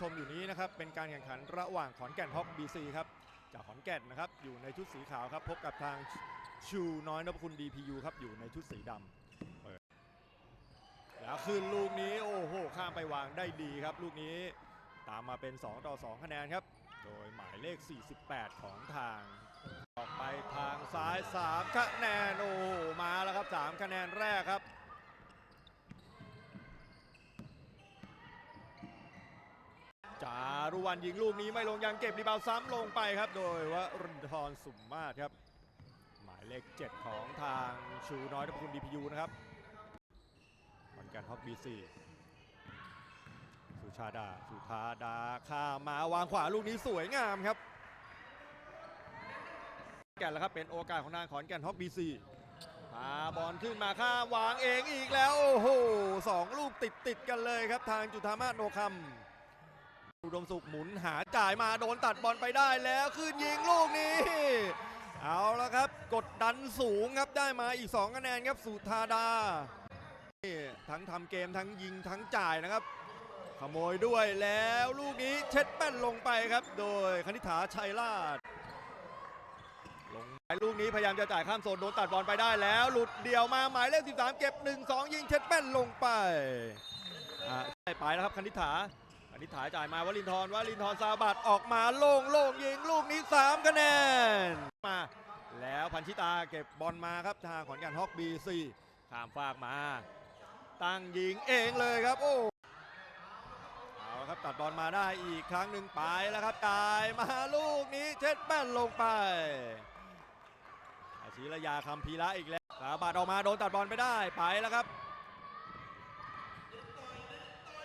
ชมอยู่นี้นะครับเป็นการแข่งขันระหว่างขอนแก่นฮอกบีซีครับจากขอนแก่นนะครับอยู่ในชุดสีขาวครับพบกับทางชูน้อยนพคุณ DPU ครับอยู่ในชุดสีดำเดแล้วขึ้นลูกนี้โอ้โหข้ามไปวางได้ดีครับ ลูกนี้ตามมาเป็น 2 ต่อ 2 คะแนนครับ โดยหมายเลข 48 ของทาง ออกไปทางซ้าย 3 คะแนนโอ้มาแล้วครับ 3 คะแนนแรกครับารุวันยิงลูกนี้ไม่ลงยังเก็บรีบาวซ้ำลงไปครับโดยวรินทรสุมมาศครับ หมายเลข 7 ของทางชูน้อยนพคุณดีพียูนะครับขอนแก่นฮอกบีซีสุชาดา สุธาดาข้ามมาวางขวาลูกนี้สวยงามครับ แก่นแล้วครับเป็นโอกาสของทางขอนแก่นฮอกบีซีพาบอลขึ้นมาข้ามวางเองอีกแล้ว โอ้โหสองลูกติดติดกันเลยครับทางจุธามาศโนคำ อุดมสุขหมุนหาจ่ายมาโดนตัดบอลไปได้แล้วขึ้นยิงลูกนี้ เอาละครับ กดดันสูงครับได้มาอีก2คะแนนครับสุธาดาทั้งทำเกมทั้งยิงทั้งจ่ายนะครับ ขโมยด้วยแล้วลูกนี้เช็ดแป้นลงไปครับ โดยคณิษฐาชัยราชลงไปลูกนี้พยายามจะจ่ายข้ามโซนโดนตัดบอลไปได้แล้ว หลุดเดี่ยวมาหมายเลข13 เก็บ 1-2 ยิงเช็ดแป้นลงไปอ่ได้ไปแล้วครับคณิษฐา อันิษฐายจ่ายมาวลินทรวลินทรซาบัดออกมาโล่งโล่งยิงลูกนี้ 3 คะแนนมา แล้วพันชิตาเก็บบอลมาครับทางขอนแก่นฮอกบีซีข้ามฟากมา ตั้งยิงเองเลยครับโอ้เอาครับตัดบอลมาได้อีกครั้งหนึ่งไปแล้วครับจ่ายมาลูกนี้เช็ดแป้นลงไปอาชีระยาคำพีระอีกแล้วสาบัดออกมาโดนตัดบอลไปได้ไปแล้วครับ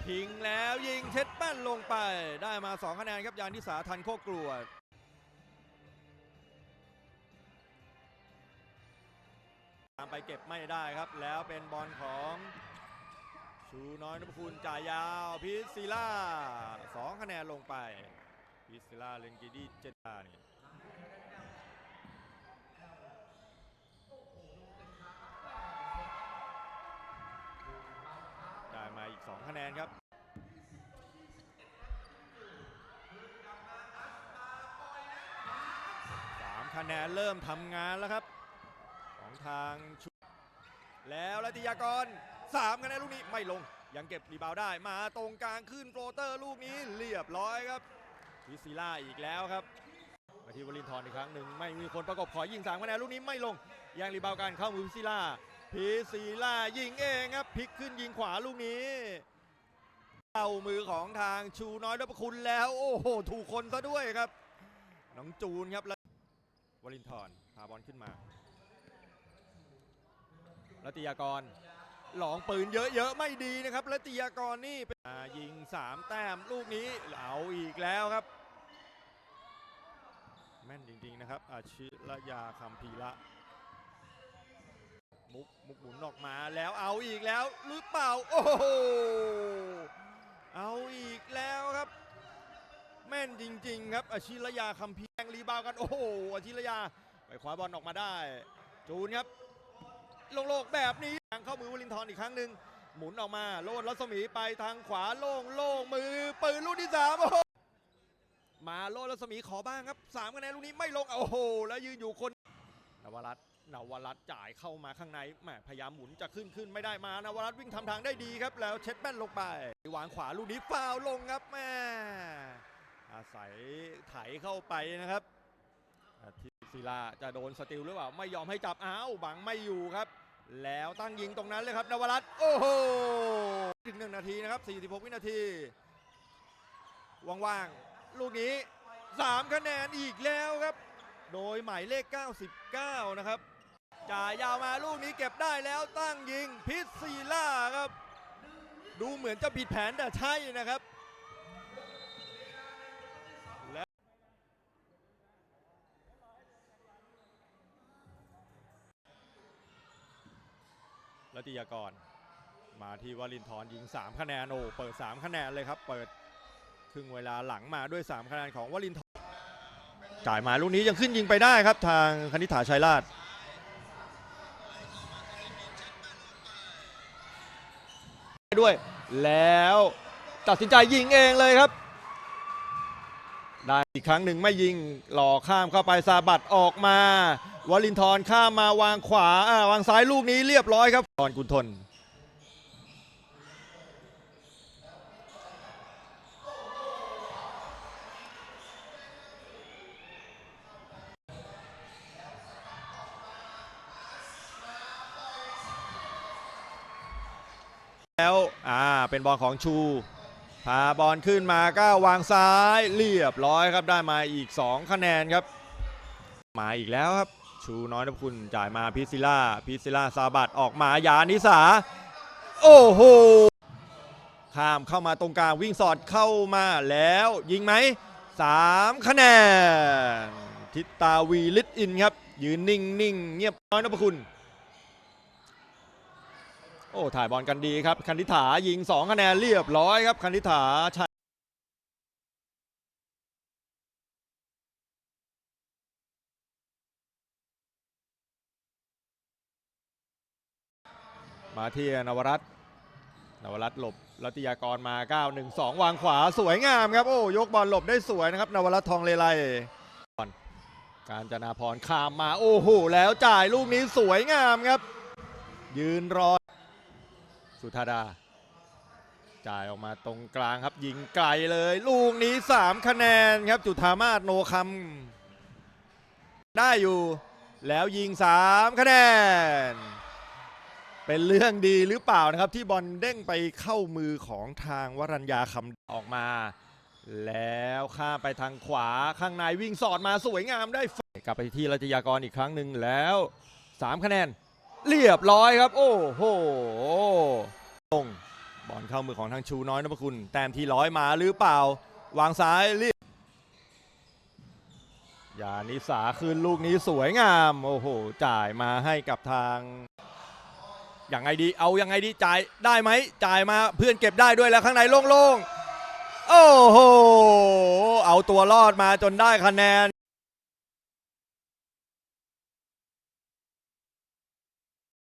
พิงแล้วยิงเช็ดแป้นลงไปได้มา 2 คะแนนครับยานทิสาทันโคกรวดตามไปเก็บไม่ได้ครับ แล้วเป็นบอลของชูน้อยนพคุณจ่ายยาวพิซซิล่าสองคะแนนลงไปพิซซิล่าเลนกิดี้เจดานี่ มาอีก 2 คะแนนครับสามคะแนนเริ่มทำงานแล้วครับ ของทางชุแล้วลัติยากรสามคะแนนลูกนี้ไม่ลง ยังเก็บรีบาวได้มาตรงกลางขึ้นโฟลเตอร์ลูกนี้เรียบร้อยครับพิซิล่าอีกแล้วครับมาที่วลินทร์อีกครั้งหนึ่งไม่มีคนประกบขอยิงสามคะแนนลูกนี้ไม่ลงยังรีบาวกันเข้ามือพิซิล่า พิซิล่ายิงเองครับพลิกขึ้นยิงขวาลูกนี้เข้ามือของทางชูน้อยนพคุณแล้ว โอ้โห ถูกคนซะด้วยครับ น้องจูนครับแล้ววลินทร์พาบอลขึ้นมารัตยากร หลองปืนเยอะๆ ไม่ดีนะครับรัตยากรนี่เป็นอ่ายิง 3 แต้มลูกนี้เอาอีกแล้วครับ แม่นจริงๆนะครับอาชิรยาคำพีระ มุกมุกหมุนออกมาแล้วเอาอีกแล้วหรือเปล่า โอ้โหเอาอีกแล้วครับ แม่นจริง ๆ ครับอาชิรยาคำพีแงรีบาวกัน โอ้โหอาชิรยาไปคว้าบอลออกมาได้ จูนครับลงโลงๆแบบนี้ทางเข้ามือวลินทร์อีกครั้งหนึ่งหมุนออกมาโลดรัศมีไปทางขวาโล่งโล่งมือปืนลูกที่สามโอ้โหมาโลดรัศมีขอบ้างครับสามคะแนนลูกนี้ไม่ลงโอ้โห แล้วยืนอยู่คนนวรัตน์ นวรัตจ่ายเข้ามาข้างในแหมพยายามหมุนจะขึ้นขึ้นไม่ได้มานวรัตวิ่งทำทางได้ดีครับ แล้วเช็ดแป้นลงไปวางขวาลูกนี้ฟาวลงครับแม่อาศัยไถเข้าไปนะครับทิตย์ศิลาจะโดนสติลหรือเปล่าไม่ยอมให้จับอ้าวบังไม่อยู่ครับ แล้วตั้งยิงตรงนั้นเลยครับ นวรัตโอ้โหถึง1นาทีนะครับ 46 วินาทีว่างๆลูกนี้ 3 คะแนนอีกแล้วครับ โดยหมายเลข 99 นะครับจ่ายยาวมาลูกนี้เก็บได้แล้วตั้งยิงพิซซีล่าครับ ดูเหมือนจะผิดแผนแต่ใช่นะครับรัตยากร มาที่วลินทรยิง 3 คะแนนโอ้เปิด 3 คะแนนเลยครับ เปิดครึ่งเวลาหลังมาด้วย 3 คะแนนของวลินท จ่ายมาลูกนี้ยังขึ้นยิงไปได้ครับทางคณิษฐาชัยราชด้วย แล้วตัดสินใจยิงเองเลยครับ ได้อีกครั้งหนึ่งไม่ยิงหล่อข้ามเข้าไปซาบัดออกมาวลินทรข้ามมาวางขวา วางซ้ายลูกนี้เรียบร้อยครับตอนกุลทน แล้วอ่าเป็นบอลของชู พาบอลขึ้นมาก็วางซ้ายเรียบร้อยครับได้มาอีก 2 คะแนนครับ มาอีกแล้วครับ ชูน้อยนพคุณจ่ายมาพิซิล่าพิซิล่าซาบัดออกมายานิสา โอ้โหข้ามเข้ามาตรงกลางวิ่งสอดเข้ามาแล้วยิงไหม3 คะแนน ทิตตาวีลิตอินครับ ยืนนิ่งนิ่งๆเงียบน้อยนพคุณ โอ้ถ่ายบอลกันดีครับคันธิถายิง2คะแนนเรียบร้อยครับคันธิถาชัยมาที่นวรัตน์นวรัตน์หลบรัตยากรมา 9 1 2 วางขวาสวยงามครับ โอ้ยกบอลหลบได้สวยนะครับ นวรัตน์ทองเลไลบอลการจนาพรข้ามมา โอ้โห แล้วจ่ายลูกนี้สวยงามครับ ยืนรอ สุธาดา จ่ายออกมาตรงกลางครับ ยิงไกลเลย ลูกนี้ 3 คะแนนครับ จุธามาศโนคำได้อยู่ แล้วยิง 3 คะแนน เป็นเรื่องดีหรือเปล่านะครับ ที่บอลเด้งไปเข้ามือของทางวรัญญาคำออกมา แล้วข้าไปทางขวาข้างในวิ่งสอดมาสวยงามได้ฟกลับไปที่รัตยากรอีกครั้งหนึ่งแล้ว 3 คะแนนเรียบร้อยครับ โอ้โห เข้ามือของทางชูน้อยนพคุณ แต้มที่ร้อยมาหรือเปล่า วางซ้ายเรียบยานิสาคืนลูกนี้สวยงาม โอ้โห จ่ายมาให้กับทาง อย่างไงดี เอายังไงดี จ่ายได้ไหม จ่ายมาเพื่อนเก็บได้ด้วยแล้วข้างในโล่งๆ โอ้โห เอาตัวรอดมาจนได้คะแนน